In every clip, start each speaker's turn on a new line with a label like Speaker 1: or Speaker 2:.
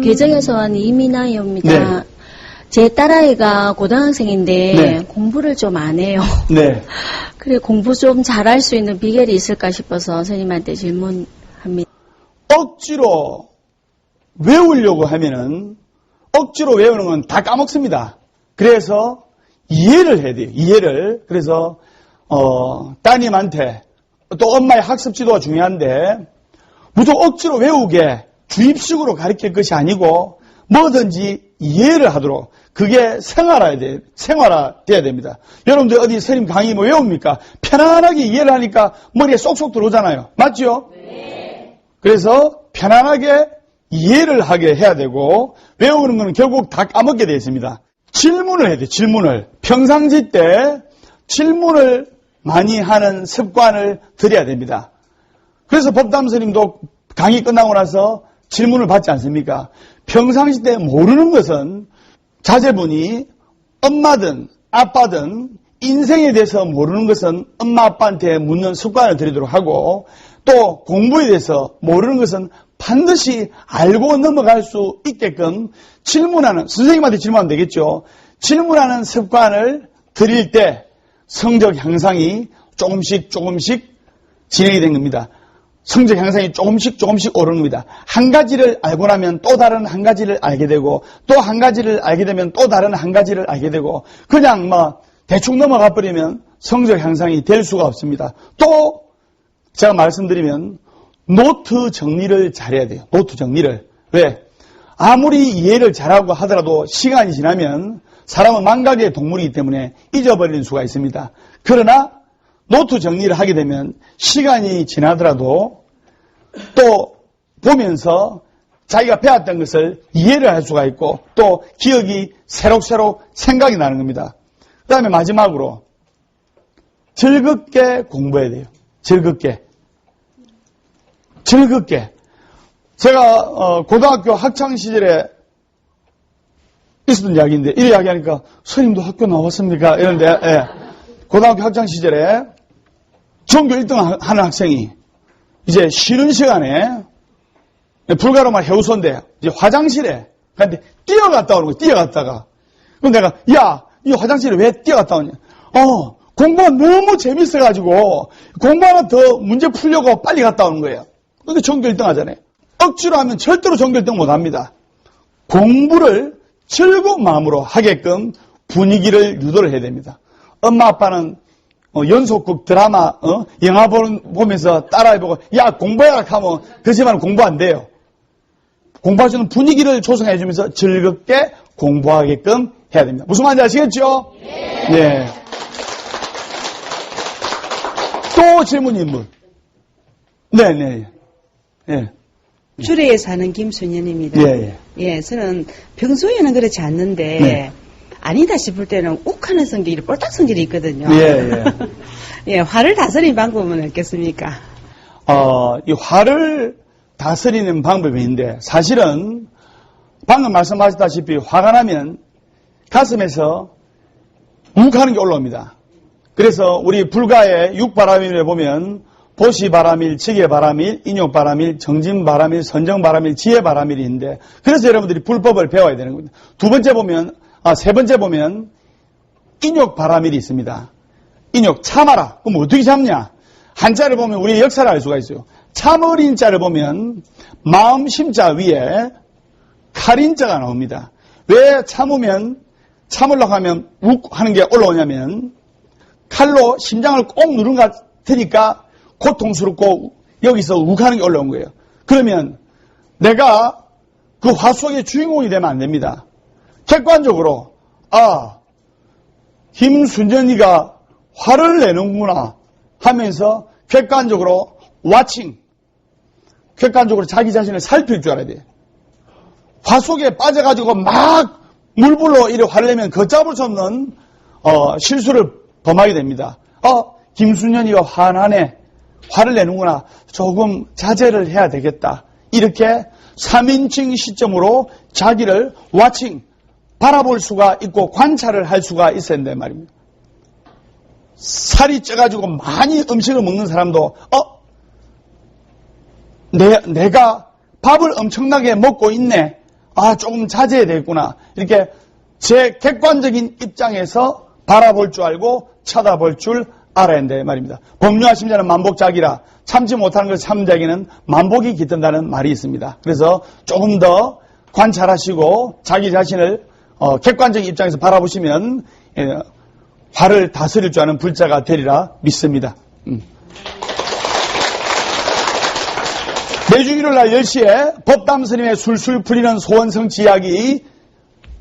Speaker 1: 계정에서 온 이민아입니다.
Speaker 2: 네.
Speaker 1: 제 딸아이가 고등학생인데
Speaker 2: 네.
Speaker 1: 공부를 좀 안 해요.
Speaker 2: 네.
Speaker 1: 그래 공부 좀 잘할 수 있는 비결이 있을까 싶어서 선생님한테 질문합니다.
Speaker 2: 억지로 외우려고 하면은 억지로 외우는 건 다 까먹습니다. 그래서 이해를 해야 돼요. 이해를. 그래서 어, 따님한테 또 엄마의 학습 지도가 중요한데 무조건 억지로 외우게 주입식으로 가르칠 것이 아니고 뭐든지 이해를 하도록 그게 생활화야 돼 생활화돼야 됩니다. 여러분들 어디 스님 강의 뭐 외웁니까? 편안하게 이해를 하니까 머리에 쏙쏙 들어오잖아요. 맞죠? 그래서 편안하게 이해를 하게 해야 되고 외우는 것은 결국 다 까먹게 되어 있습니다. 질문을 해야 돼. 질문을 평상시 때 질문을 많이 하는 습관을 들여야 됩니다. 그래서 법담 스님도 강의 끝나고 나서 질문을 받지 않습니까? 평상시 때 모르는 것은 자제분이 엄마든 아빠든 인생에 대해서 모르는 것은 엄마 아빠한테 묻는 습관을 들이도록 하고 또 공부에 대해서 모르는 것은 반드시 알고 넘어갈 수 있게끔 질문하는 선생님한테 질문하면 되겠죠. 질문하는 습관을 들일 때 성적 향상이 조금씩 조금씩 진행이 된 겁니다. 성적 향상이 조금씩 조금씩 오르는 겁니다. 한 가지를 알고 나면 또 다른 한 가지를 알게 되고 또 한 가지를 알게 되면 또 다른 한 가지를 알게 되고 그냥 뭐 대충 넘어가 버리면 성적 향상이 될 수가 없습니다. 또 제가 말씀드리면 노트 정리를 잘해야 돼요. 노트 정리를. 왜? 아무리 이해를 잘하고 하더라도 시간이 지나면 사람은 망각의 동물이기 때문에 잊어버리는 수가 있습니다. 그러나 노트 정리를 하게 되면 시간이 지나더라도 또 보면서 자기가 배웠던 것을 이해를 할 수가 있고 또 기억이 새록새록 생각이 나는 겁니다. 그 다음에 마지막으로 즐겁게 공부해야 돼요. 즐겁게. 즐겁게. 제가 어, 고등학교 학창 시절에 있었던 이야기인데 이 이야기하니까 스님도 학교 나왔습니까? 이런데 예. 고등학교 학창 시절에 전교 1등 하는 학생이 이제 쉬는 시간에 불가로 말 해우소인데 이제 화장실에 근데 뛰어갔다 오는 거야. 뛰어갔다가 그럼 내가 야, 이 화장실에 왜 뛰어갔다 오냐? 어, 공부가 너무 재밌어가지고 공부 하나 더 문제 풀려고 빨리 갔다 오는 거예요. 근데 전교 1등 하잖아요. 억지로 하면 절대로 전교 1등 못 합니다. 공부를 즐거운 마음으로 하게끔 분위기를 유도를 해야 됩니다. 엄마 아빠는 어, 연속극 드라마 어? 영화 보는, 보면서 따라해보고 야 공부해라 하면 그 집안은 공부 안 돼요. 공부할 수 있는 분위기를 조성해 주면서 즐겁게 공부하게끔 해야 됩니다. 무슨 말인지 아시겠죠? 네. 또 질문 있는 분. 네네. 예.
Speaker 3: 주례에 사는 김순현입니다.
Speaker 2: 예, 예.
Speaker 3: 예, 저는 평소에는 그렇지 않는데
Speaker 2: 네.
Speaker 3: 아니다 싶을 때는 욱하는 성질이 꼴딱 성질이 있거든요.
Speaker 2: 예,
Speaker 3: 예, 화를 다스리는 방법은 없겠습니까?
Speaker 2: 어, 이 화를 다스리는 방법이 있는데 사실은 방금 말씀하셨다시피 화가 나면 가슴에서 욱하는 게 올라옵니다. 그래서 우리 불가의 육바람일에 보면 보시바람일, 지게바람일, 인욕바람일, 정진바람일, 선정바람일, 지혜바람일이 있는데 그래서 여러분들이 불법을 배워야 되는 겁니다. 두 번째 보면 아, 세 번째 보면 인욕 바람일이 있습니다. 인욕 참아라. 그럼 어떻게 참냐? 한자를 보면 우리의 역사를 알 수가 있어요. 참어린 자를 보면 마음 심 자 위에 칼인 자가 나옵니다. 왜 참으면 참으려고 하면 욱 하는 게 올라오냐면 칼로 심장을 꼭 누른 것 같으니까 고통스럽고 여기서 욱 하는 게 올라온 거예요. 그러면 내가 그 화 속의 주인공이 되면 안 됩니다. 객관적으로 아 김순전이가 화를 내는구나 하면서 객관적으로 와칭 객관적으로 자기 자신을 살필 줄 알아야 돼. 화 속에 빠져가지고 막 물불로 이래 화를 내면 걷잡을 수 없는 어, 실수를 범하게 됩니다. 어, 김순현이가 화나네. 화를 내는구나. 조금 자제를 해야 되겠다. 이렇게 3인칭 시점으로 자기를 와칭, 바라볼 수가 있고 관찰을 할 수가 있어야 된단 말입니다. 살이 쪄가지고 많이 음식을 먹는 사람도 어? 내, 내가 밥을 엄청나게 먹고 있네 아, 조금 자제해야 되겠구나. 이렇게 제 객관적인 입장에서 바라볼 줄 알고 쳐다볼 줄 알아야 한다 말입니다. 법률하심 자는 만복자기라 참지 못하는 것을 참자기는 만복이 깃든다는 말이 있습니다. 그래서 조금 더 관찰하시고 자기 자신을 어, 객관적인 입장에서 바라보시면 예, 화를 다스릴 줄 아는 불자가 되리라 믿습니다. 음. 매주 일요일 날 10시에 법담 스님의 술술 풀리는 소원성취 이야기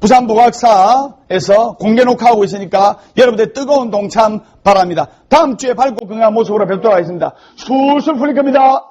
Speaker 2: 부산 보각사에서 공개 녹화하고 있으니까 여러분들 뜨거운 동참 바랍니다. 다음 주에 밝고 건강한 모습으로 뵙도록 하겠습니다. 술술 풀릴 겁니다.